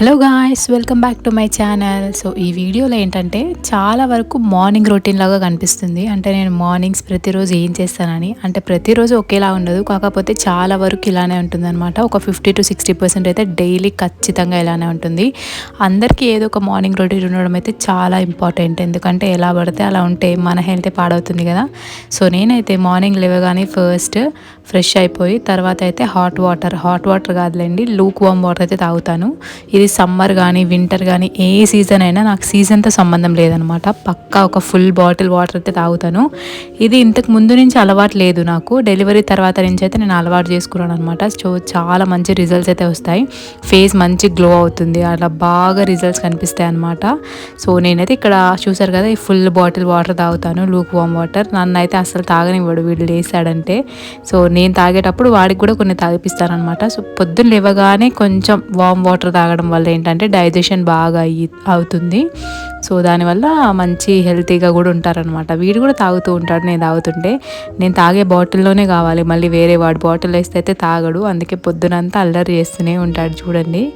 Hello guys welcome back to my channel so ఈ వీడియోలో ఏంటంటే చాలా వరకు మార్నింగ్ రొటీన్ లాగా కనిపిస్తుంది. అంటే నేను మార్నింగ్స్ ప్రతిరోజు ఏం చేస్తానని అంటే ప్రతిరోజు ఒకేలా ఉండదు. కాకపోతే చాలా వరకు ఇలానే ఉంటుంది అనమాట ఒక ఫిఫ్టీ టు సిక్స్టీ పర్సెంట్ అయితే డైలీ ఖచ్చితంగా ఇలానే ఉంటుంది. అందరికీ ఏదో ఒక మార్నింగ్ రొటీన్ ఉండడం అయితే చాలా ఇంపార్టెంట్ ఎందుకంటే ఎలా పడితే అలా ఉంటే మన హెల్త్ పాడవుతుంది కదా. సో నేనైతే మార్నింగ్ లేవగానే ఫస్ట్ ఫ్రెష్ అయిపోయి తర్వాత అయితే హాట్ వాటర్ హాట్ వాటర్ కాదులేండి లూక్ వామ్ వాటర్ అయితే తాగుతాను. ఇది సమ్మర్ కానీ వింటర్ కానీ ఏ సీజన్ అయినా నాకు సీజన్తో సంబంధం లేదనమాట. పక్కా ఒక ఫుల్ బాటిల్ వాటర్ అయితే తాగుతాను. ఇది ఇంతకు ముందు నుంచి అలవాటు లేదు నాకు. డెలివరీ తర్వాత నుంచి అయితే నేను అలవాటు చేసుకున్నాను అనమాట. సో చాలా మంచి రిజల్ట్స్ అయితే వస్తాయి. ఫేస్ మంచి గ్లో అవుతుంది. అలా బాగా రిజల్ట్స్ కనిపిస్తాయి అనమాట. సో నేనైతే ఇక్కడ చూసారు కదా ఈ ఫుల్ బాటిల్ వాటర్ తాగుతాను. Lukewarm water. నన్ను అయితే అసలు తాగనివ్వడు. వీళ్ళు లేసాడంటే. సో నేను తాగేటప్పుడు వాడికి కూడా కొన్ని తాగిపిస్తానమాట సో పొద్దున్న లేవగానే కొంచెం వామ్ వాటర్ తాగడం వల్ల ఏంటంటే డైజెషన్ బాగా అయ్యి అవుతుంది. సో దానివల్ల మంచి హెల్తీగా కూడా ఉంటారనమాట వీడు కూడా తాగుతూ ఉంటాడు నేను తాగుతుంటే. నేను తాగే బాటిల్లోనే కావాలి మళ్ళీ వేరే వాడు బాటిల్ వేస్తే అయితే తాగడు. అందుకే పొద్దునంతా అల్లరి చేస్తూనే ఉంటాడు చూడండి.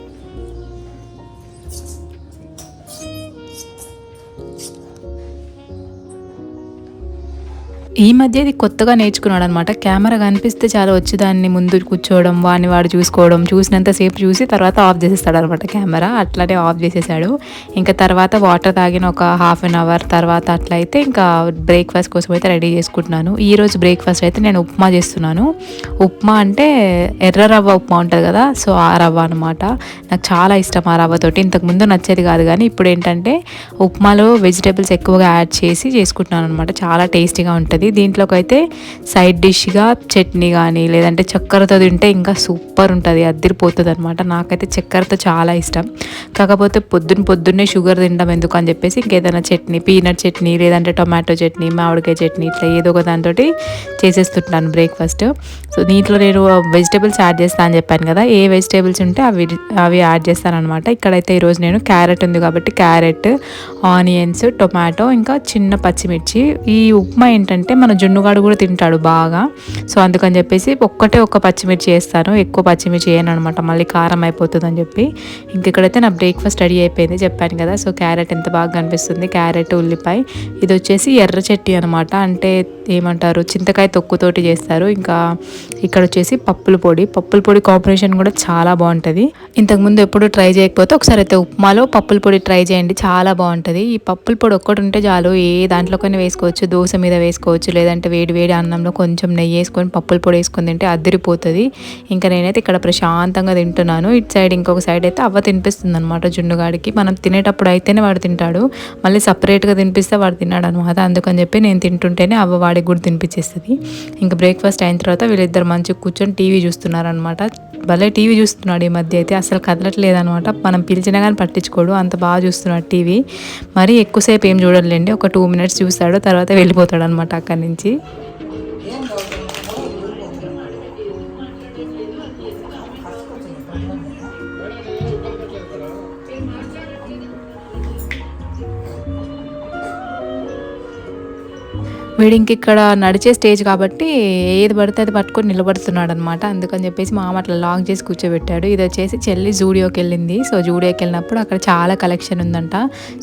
ఈ మధ్య ఇది కొత్తగా నేర్చుకున్నాడు అనమాట కెమెరా కనిపిస్తే చాలా వచ్చి దాన్ని ముందు కూర్చోవడం వాడిని వాడు చూసుకోవడం చూసినంతసేపు చూసి తర్వాత ఆఫ్ చేసేస్తాడు అనమాట కెమెరా. అట్లానే ఆఫ్ చేసేసాడు. ఇంకా తర్వాత వాటర్ తాగిన ఒక హాఫ్ అన్ అవర్ తర్వాత అట్లయితే ఇంకా బ్రేక్ఫాస్ట్ కోసం అయితే రెడీ చేసుకుంటున్నాను. ఈ రోజు బ్రేక్ఫాస్ట్ అయితే నేను ఉప్మా చేస్తున్నాను. ఉప్మా అంటే ఎర్ర రవ్వ ఉప్మా ఉంటుంది కదా సో ఆ రవ్వ అనమాట నాకు చాలా ఇష్టం ఆ రవ్వతోటి. ఇంతకు ముందు నచ్చేది కాదు కానీ ఇప్పుడు ఏంటంటే ఉప్మాలో వెజిటేబుల్స్ ఎక్కువగా యాడ్ చేసి చేసుకుంటున్నాను అనమాట చాలా టేస్టీగా ఉంటుంది. ఉంటుంది. దీంట్లోకి అయితే సైడ్ డిష్గా చట్నీ కానీ లేదంటే చక్కెరతో తింటే ఇంకా సూపర్ ఉంటుంది. అద్దరిపోతుంది అనమాట నాకైతే చక్కెరతో చాలా ఇష్టం. కాకపోతే పొద్దున్న పొద్దున్నే షుగర్ తినడం ఎందుకు అని చెప్పేసి ఇంకేదైనా చట్నీ పీనట్ చట్నీ లేదంటే టొమాటో చట్నీ మామిడికాయ చట్నీ ఇట్లా ఏదో ఒక దాంతో చేసేస్తుంటాను బ్రేక్ఫాస్ట్. సో దీంట్లో నేను వెజిటేబుల్స్ యాడ్ చేస్తాను అని చెప్పాను కదా ఏ వెజిటేబుల్స్ ఉంటే అవి అవి యాడ్ చేస్తాను అనమాట ఇక్కడైతే ఈరోజు నేను క్యారెట్ ఉంది కాబట్టి క్యారెట్ ఆనియన్స్ టొమాటో ఇంకా చిన్న పచ్చిమిర్చి. ఈ ఉప్మా ఏంటంటే మన జున్నుగాడు కూడా తింటాడు బాగా. సో అందుకని చెప్పేసి ఒక్కటే ఒక్క పచ్చిమిర్చి వేస్తాను. ఎక్కువ పచ్చిమిర్చి వేయను అనమాట మళ్ళీ కారం అయిపోతుంది అని చెప్పి. ఇంక ఇక్కడైతే నా బ్రేక్ఫాస్ట్ రెడీ అయిపోయింది చెప్పాను కదా. సో క్యారెట్ ఎంత బాగా కనిపిస్తుంది? క్యారెట్ ఉల్లిపాయ. ఇది వచ్చేసి ఎర్ర చెట్టి అనమాట. అంటే ఏమంటారు? చింతకాయ తొక్కుతోటి చేస్తారు. ఇంకా ఇక్కడ వచ్చేసి పప్పుల పొడి. పప్పుల పొడి కాంబినేషన్ కూడా చాలా బాగుంటుంది. ఇంతకుముందు ఎప్పుడు ట్రై చేయకపోతే ఒకసారి అయితే ఉప్మాలో పప్పుల పొడి ట్రై చేయండి. చాలా బాగుంటుంది. ఈ పప్పుల పొడి ఒక్కటి ఉంటే చాలు. ఏ దాంట్లోకైనా వేసుకోవచ్చు. దోశ మీద వేసుకోవచ్చు. లేదంటే వేడి వేడి అన్నంలో కొంచెం నెయ్యి వేసుకొని పప్పుల పొడి వేసుకొని తింటే అద్దరిపోతుంది ఇంకా నేనైతే ఇక్కడ ప్రశాంతంగా తింటున్నాను. ఇటు సైడ్ ఇంకొక సైడ్ అయితే అవ్వ తినిపిస్తుంది అనమాట జున్నుగాడికి. మనం తినేటప్పుడు అయితేనే వాడు తింటాడు. మళ్ళీ సపరేట్గా తినిపిస్తే వాడు తిన్నాడు అనమాట అందుకని చెప్పి నేను తింటుంటేనే అవ్వ వాడికి కూడా తినిపించేస్తుంది ఇంకా బ్రేక్ఫాస్ట్ అయిన తర్వాత వీళ్ళిద్దరు మంచిగా కూర్చొని టీవీ చూస్తున్నారనమాట భలే టీవీ చూస్తున్నాడు ఈ మధ్య అయితే. అసలు కదలట్లేదు అనమాట మనం పిలిచినా కానీ పట్టించుకోడు. అంత బాగా చూస్తున్నాడు టీవీ. మరీ ఎక్కువసేపు ఏం చూడలేండి ఒక టూ మినిట్స్ చూస్తాడు. తర్వాత వెళ్ళిపోతాడు అనమాట అక్కడి నుంచి. వీడు ఇంక ఇక్కడ నడిచే స్టేజ్ కాబట్టి ఏది పడితే అది పట్టుకొని నిలబడుతున్నాడు అనమాట అందుకని చెప్పేసి మామ అట్లా లాక్ చేసి కూర్చోబెట్టాడు. ఇది వచ్చేసి చెల్లి జూడియోకి వెళ్ళింది. సో జూడియోకి వెళ్ళినప్పుడు అక్కడ చాలా కలెక్షన్ ఉందంట.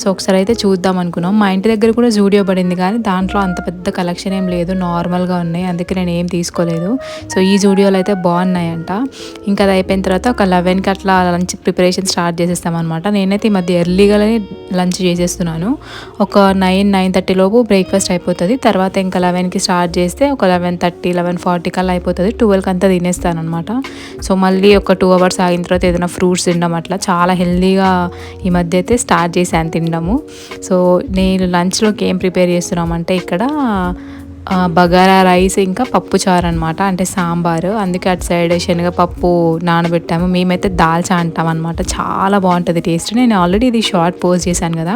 సో ఒకసారి అయితే చూద్దాం అనుకున్నాం. మా ఇంటి దగ్గర కూడా జూడియో పడింది కానీ దాంట్లో అంత పెద్ద కలెక్షన్ ఏం లేదు. నార్మల్గా ఉన్నాయి. అందుకే నేను ఏం తీసుకోలేదు. సో ఈ జూడియోలు అయితే బాగున్నాయంట. ఇంకా అది అయిపోయిన తర్వాత ఒక లెవెన్కి అట్లా లంచ్ ప్రిపరేషన్ స్టార్ట్ చేసేస్తామన్నమాట నేనైతే ఈ మధ్య ఎర్లీగానే లంచ్ చేసేస్తున్నాను. ఒక నైన్ నైన్ థర్టీ లోపు బ్రేక్ఫాస్ట్ అయిపోతుంది. తర్వాత తర్వాత ఇంకా లెవెన్కి స్టార్ట్ చేస్తే ఒక లెవెన్ థర్టీ లెవెన్ ఫార్టీ కల్లా అయిపోతుంది. ట్వెల్వ్కి అంతా తినేస్తాను అనమాట సో మళ్ళీ ఒక టూ అవర్స్ ఆగిన తర్వాత ఏదైనా ఫ్రూట్స్ తినడం అట్లా చాలా హెల్దీగా ఈ మధ్య అయితే స్టార్ట్ చేశాను తినడము. సో నేను లంచ్లోకి ఏం ప్రిపేర్ చేస్తున్నామంటే ఇక్కడ బగారా రైస్ ఇంకా పప్పు చారు అనమాట అంటే సాంబారు. అందుకే అటు సైడ్ శనగపప్పు నానబెట్టాము. మేమైతే దాల్చా అంటాం అనమాట చాలా బాగుంటుంది టేస్ట్. నేను ఆల్రెడీ ఇది షార్ట్ పోస్ట్ చేశాను కదా.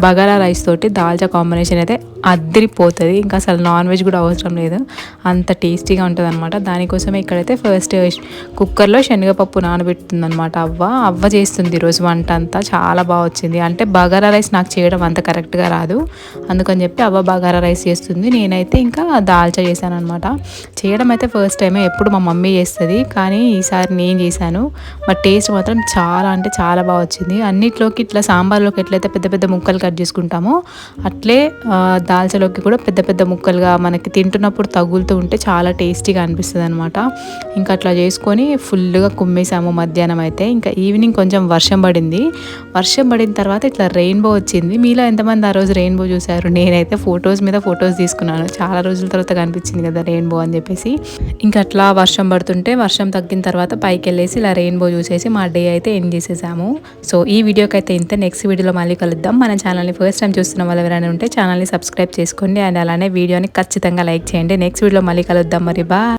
బగారా రైస్ తోటి దాల్చా కాంబినేషన్ అయితే అద్దరిపోతుంది ఇంకా అసలు నాన్ వెజ్ కూడా అవసరం లేదు. అంత టేస్టీగా ఉంటుంది అనమాట దానికోసమే ఇక్కడైతే ఫస్ట్ కుక్కర్లో శనగపప్పు నానబెడుతుంది అనమాట అవ్వ అవ్వ చేస్తుంది ఈరోజు వంట అంతా. చాలా బాగా వచ్చింది. అంటే బగారా రైస్ నాకు చేయడం అంత కరెక్ట్గా రాదు. అందుకని చెప్పి అవ్వ బగారా రైస్ చేస్తుంది. నేనైతే ఇంకా దాల్చా చేశాను అనమాట చేయడం అయితే ఫస్ట్ టైమే ఎప్పుడు మా మమ్మీ చేస్తుంది. కానీ ఈసారి నేను చేశాను. మా టేస్ట్ మాత్రం చాలా అంటే చాలా బాగా వచ్చింది. అన్నిట్లోకి ఇట్లా సాంబార్లోకి ఎట్లయితే పెద్ద పెద్ద ముక్కలు కట్ చేసుకుంటామో అట్లే దాల్చలోకి కూడా పెద్ద పెద్ద ముక్కలుగా మనకి తింటున్నప్పుడు తగులుతూ ఉంటే చాలా టేస్టీగా అనిపిస్తుంది అనమాట ఇంకా అట్లా చేసుకొని ఫుల్గా కుమ్మేసాము మధ్యాహ్నం అయితే. ఇంకా ఈవినింగ్ కొంచెం వర్షం పడింది. వర్షం పడిన తర్వాత ఇట్లా రెయిన్బో వచ్చింది. మీలో ఎంతమంది ఆ రోజు రెయిన్బో చూశారు? నేనైతే ఫొటోస్ మీద ఫొటోస్ తీసుకున్నాను. చాలా రోజుల తర్వాత కనిపించింది కదా రెయిన్బో అని చెప్పేసి. ఇంకా అట్లా వర్షం పడుతుంటే వర్షం తగ్గిన తర్వాత పైకి వెళ్ళేసి ఇలా రెయిన్బో చూసేసి మా డే అయితే ఎండ్ చేసేసాము. సో ఈ వీడియోకి అయితే ఇంత. నెక్స్ట్ వీడియోలో మళ్ళీ కలుద్దాం. మన ఛానల్ని ఫస్ట్ టైం చూస్తున్న వాళ్ళు ఎవరైనా ఉంటే ఛానల్ని సబ్స్క్రైబ్ చేసుకోండి. అండ్ అలానే వీడియోని ఖచ్చితంగా లైక్ చేయండి. నెక్స్ట్ వీడియోలో మళ్ళీ కలుద్దాం మరి. బా